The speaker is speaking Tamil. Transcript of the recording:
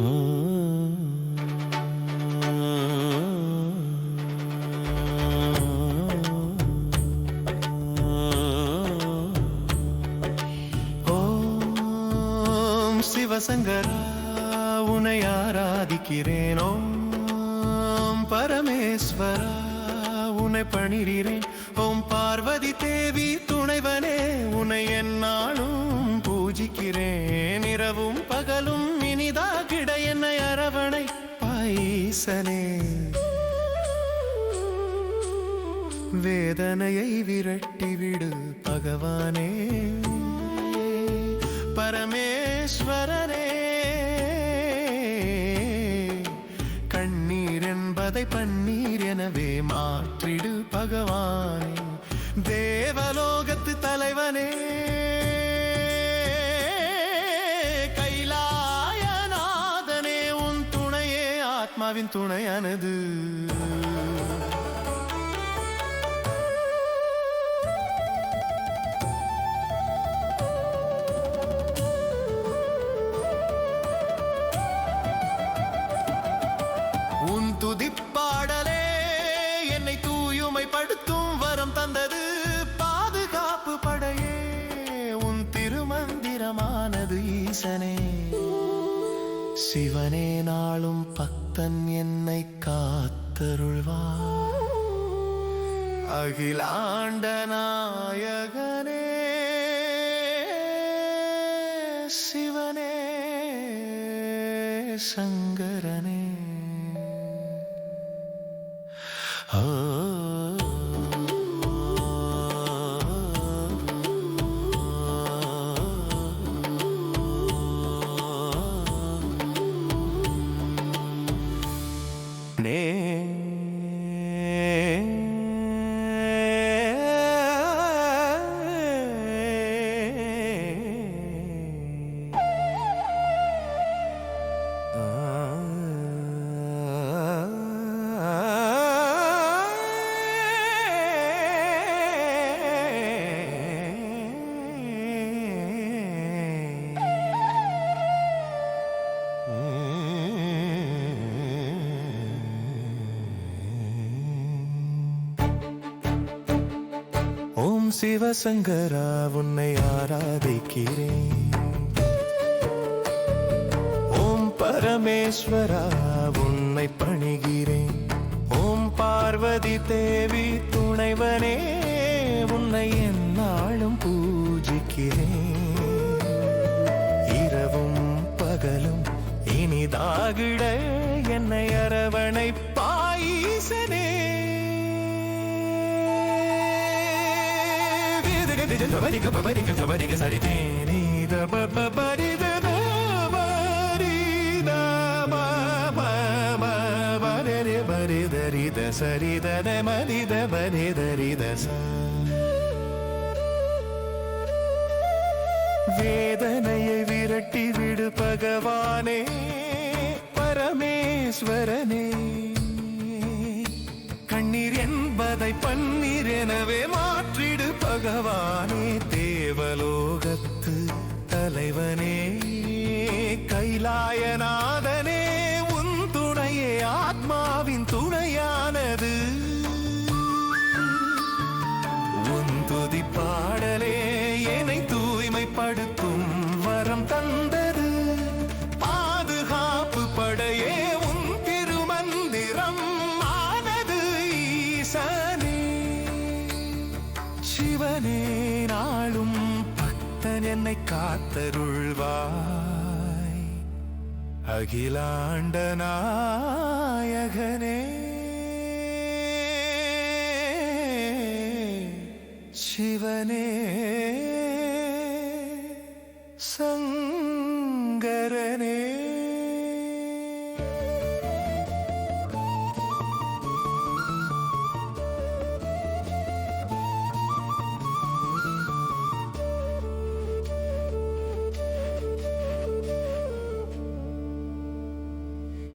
ஓம் சிவசங்கரா உனை ஆராதிக்கிறேன். ஓம் பரமேஸ்வரா உன்னை பணிகிறேன். ஓம் பார்வதி தேவி துணைவனே உன்னை என்னாலும் பூஜிக்கிறேன். இரவும் பகலும் இனிதாக ஈசனே. வேதனையை விரட்டிவிடு பகவானே. பரமேஸ்வரனே. கண்ணீர் என்பதை பன்னீர் எனவே மாற்றிடு பகவானே. தேவலோகத்து தலைவனே. ஆத்மாவின் துணையானது. உன் துதிப்பாடலே என்னை தூயுமைப்படுத்தும் வரம் தந்தது. பாதுகாப்பு படையே உன் திருமந்திரமானது ஈசனே. சிவனே நாளும் தன் என்னை காத்தருள்வார். அகிலாண்ட நாயகனே சிவனே சங்கரனே. ஆ சிவசங்கரா உன்னை ஆராதிக்கிறேன். ஓம் பரமேஸ்வரா உன்னை பணிகிறேன். ஓம் பார்வதி தேவி துணைவனே உன்னை என்னாலும் பூஜிக்கிறேன். இரவும் பகலும் இனிதாகிட என்னை அரவணைப்பு சரிதன மனித மனிதரித வேதனையை விரட்டி விடு பகவானே பரமேஸ்வரனே. கண்ணீர் என்பதை பன்னீர் எனவே மா பகவானே தேவலோகத்து தலைவனே கைலாயநாதனே உன் துணையே ஆத்மாவின் துணையானது சிவனே நாளும் பக்தன் என்னை காத்தருள்வாய் அகிலாண்ட நாயகனே சிவனே சங்கரனே